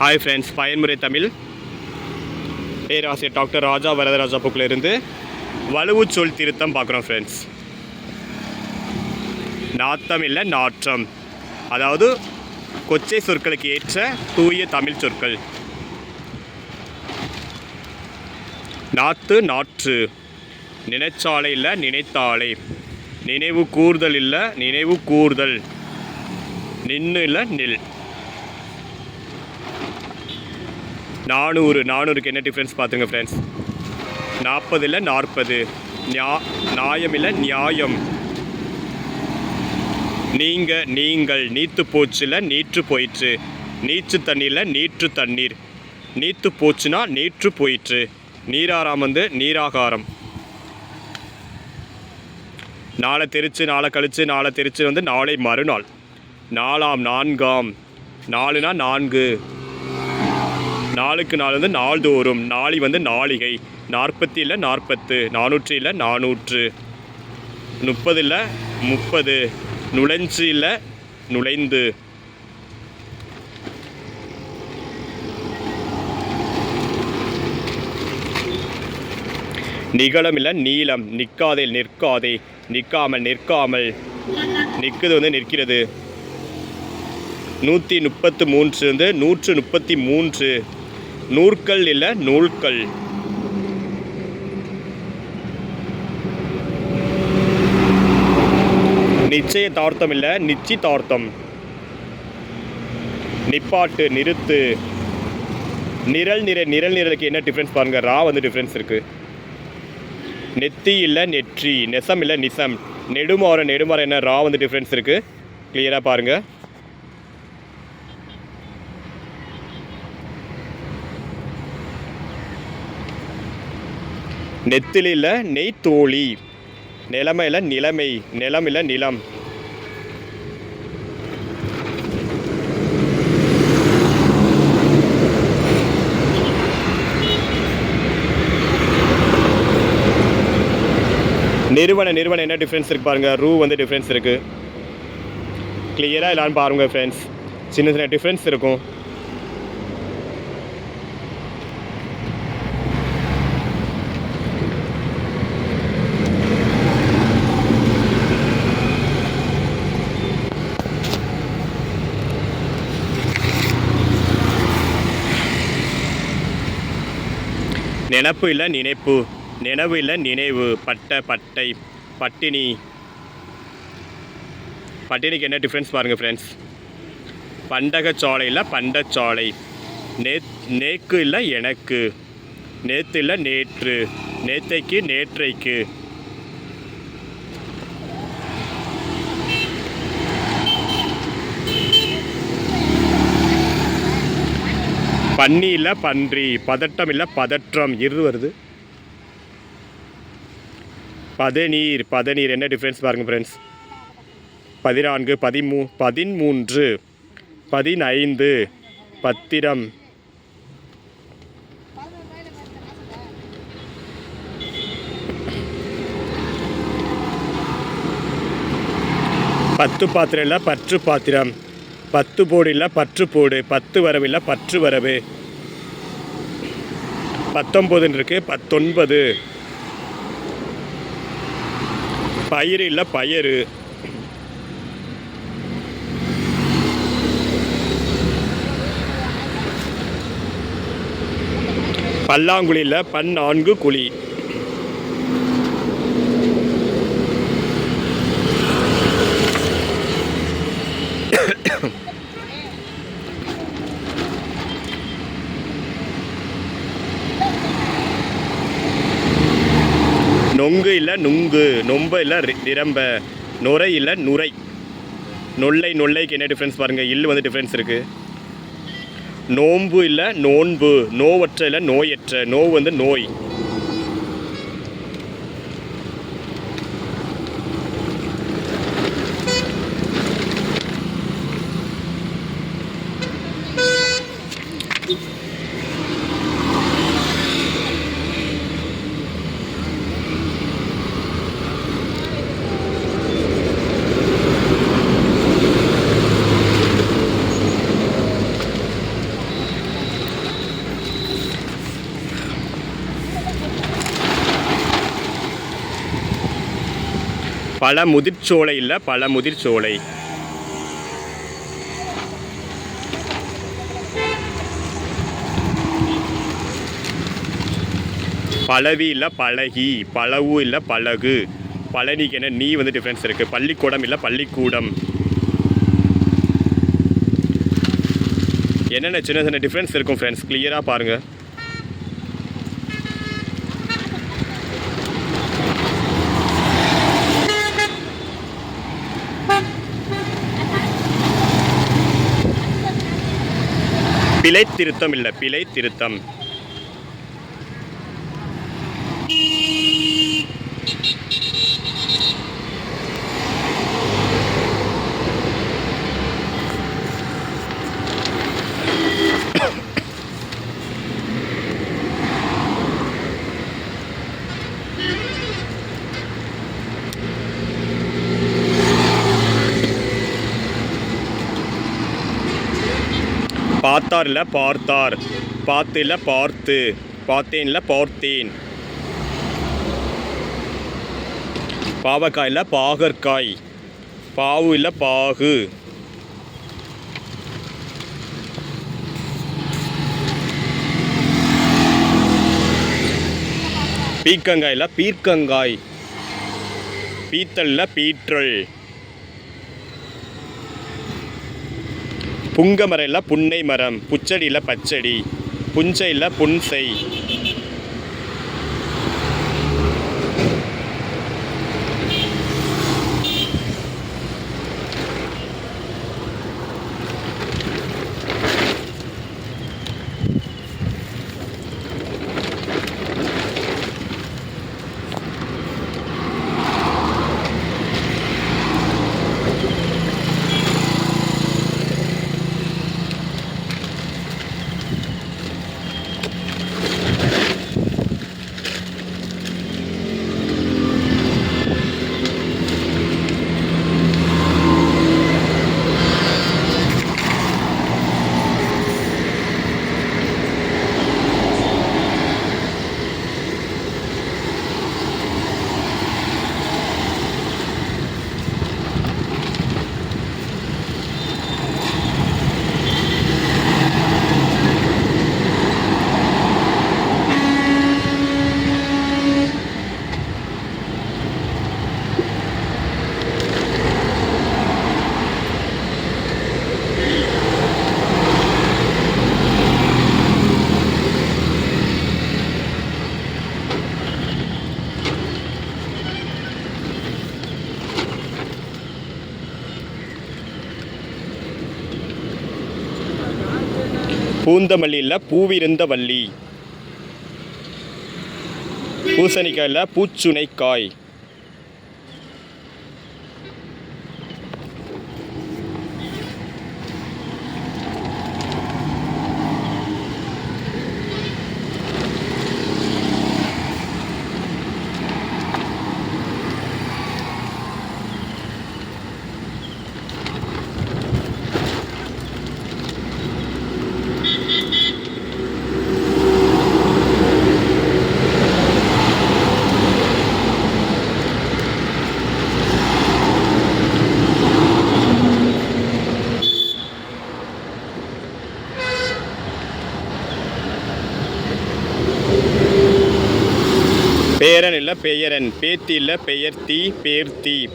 Hi friends பயன்முறை தமிழ். பேராசிரியர் doctor ராஜா வரதராஜா புக்கிலிருந்து வலுவு சொல் திருத்தம் பார்க்குறோம் ஃப்ரெண்ட்ஸ் நாத்தம் இல்லை நாற்றம். அதாவது கொச்சை சொற்களுக்கு ஏற்ற தூய தமிழ் சொற்கள். நாத்து நாற்று. நினைச்சாலை இல்லை நினைத்தாலை. நினைவு கூர்தல் இல்லை நினைவு கூர்தல். நின்று இல்லை நில். நானூறு நானூறுக்கு என்ன டிஃப்ரென்ஸ் பார்த்துங்க ஃப்ரெண்ட்ஸ் நாற்பது இல்லை நாற்பது. நியா நியாயம் இல்லை நியாயம். நீங்கள் நீங்கள் நீத்து போச்சுல நீற்று போயிற்று. நீச்சு தண்ணியில் நீற்று தண்ணீர். நீத்து போச்சுன்னா நீற்று போயிற்று. நீராராம் வந்து நீராகாரம். நாளை தெரிச்சு நாளை கழித்து நாளை தெரிச்சு வந்து நாளை மறுநாள். நாலாம் நான்காம். நாலுனா நான்கு. நாளுக்கு நாள் வந்து நாள்தோறும். நாளி வந்து நாளிகை. நாற்பத்தி இல்லை நாற்பத்து நானூற்றி இல்லை நானூற்று. முப்பது இல்லை முப்பது. நுழைஞ்சு இல்லை நுழைந்து. நிகழம் இல்லை நீளம். நிற்காதே நிற்காதே. நிற்காமல் நிற்காமல். நிற்குது வந்து நிற்கிறது. நூற்றி முப்பத்து மூன்று வந்து நூற்று முப்பத்தி மூன்று. நூற்கள் இல்லை நூல்கள். நிச்சயதார்த்தம் இல்லை நிச்சயதார்த்தம் நிப்பாட்டு நிறுத்து. நிரல் நிற நிரல் நிரலுக்கு என்ன டிஃப்ரென்ஸ் பாருங்க ரா வந்து டிஃப்ரென்ஸ் இருக்கு. நெத்தி இல்லை நெற்றி. நெசம் இல்லை நிசம். நெடுமாற நெடுமாற என்ன ரா வந்து டிஃப்ரென்ஸ் இருக்கு. கிளியராக பாருங்கள் நெத்திலில் நெய்த்தோழி. நிலைமை இல்லை நிலைமை நிலம் இல்லை நிலம். நிறுவன நிறுவனம் என்ன டிஃப்ரென்ஸ் இருக்கு பாருங்க? ரூ வந்து டிஃப்ரென்ஸ் இருக்கு. கிளியராக எல்லாரும் பாருங்க ஃப்ரெண்ட்ஸ் சின்ன சின்ன டிஃப்ரென்ஸ் இருக்கும். நினப்பு இல்லை நினைப்பு. நினைவு இல்லை நினைவு. பட்டை பட்டை. பட்டினி. பட்டினிக்கு என்ன டிஃப்ரென்ஸ் பாருங்கள் ஃப்ரெண்ட்ஸ் பண்டகச்சாலை இல்லை பண்டச்சாலை நே நேக்கு இல்லை எனக்கு. நேத்து இல்லை நேற்று. நேத்தைக்கு நேற்றைக்கு. பன்னி இல்லை பன்றி பதட்டம் இல்லை பதற்றம். இரு வருது. பதநீர் பதநீர். என்ன டிஃப்ரென்ஸ் பாருங்கள் ஃப்ரெண்ட்ஸ் பதினான்கு பதிமூ பதிமூன்று பதினைந்து பத்திரம். பத்து பாத்திரம் இல்லை பற்று பாத்திரம். பத்து போடு இல்லை பற்று போடு. பத்து வரவு இல்லை பற்று வரவு. பத்தொம்போதுன்னு இருக்கு பத்தொன்பது. பயிர் இல்லை பயறு. பல்லாங்குழியில் பன்னான்கு குழி. நொங்கு இல்லை நுங்கு. நொம்ப இல்லை நிரம்ப நுரை இல்லை நுரை. நொல்லை நொல்லைக்கு என்ன டிஃப்ரென்ஸ் பாருங்கள் இல் வந்து டிஃப்ரென்ஸ் இருக்குது நோன்பு இல்லை நோன்பு. நோவற்ற இல்லை நோயற்ற. நோவு வந்து நோய். Thank you. பல முதிர்ச்சோலை இல்லை பல முதிர்ச்சோலை. பழவி இல்லை பழகி. பழவு இல்லை பழகு. பழனிக்கு என்ன நீ வந்து டிஃப்ரென்ஸ் இருக்குது பள்ளிக்கூடம் இல்லை பள்ளிக்கூடம். என்னென்ன சின்ன சின்ன டிஃப்ரென்ஸ் இருக்கும் ஃப்ரெண்ட்ஸ் கிளியராக பாருங்கள் பிழை திருத்தம் இல்லை பிழை திருத்தம் பார்த்தார் இல்லை பார்த்தார். பார்த்து இல்லை பார்த்து. பார்த்தேன் இல்லை பார்த்தேன். பாவக்காய் இல்லை பாகற்காய். பாவு இல்லை பாகு. பீக்கங்காய் இல்லை பீர்க்கங்காய். பீத்தல்ல பீற்றல். புங்க மரம் இல்லை புன்னை மரம் புச்சடி இல்லை பச்சடி புஞ்சை இல்லை புன்சை பூந்தமல்லியில் பூவிருந்த வள்ளி. பூசணிக்காயில் பூச்சுனைக்காய் பேரன் இல்லை பெயரன். பேத்தியில் பெயர் தீ பெயர்த்தி பேர்த்தி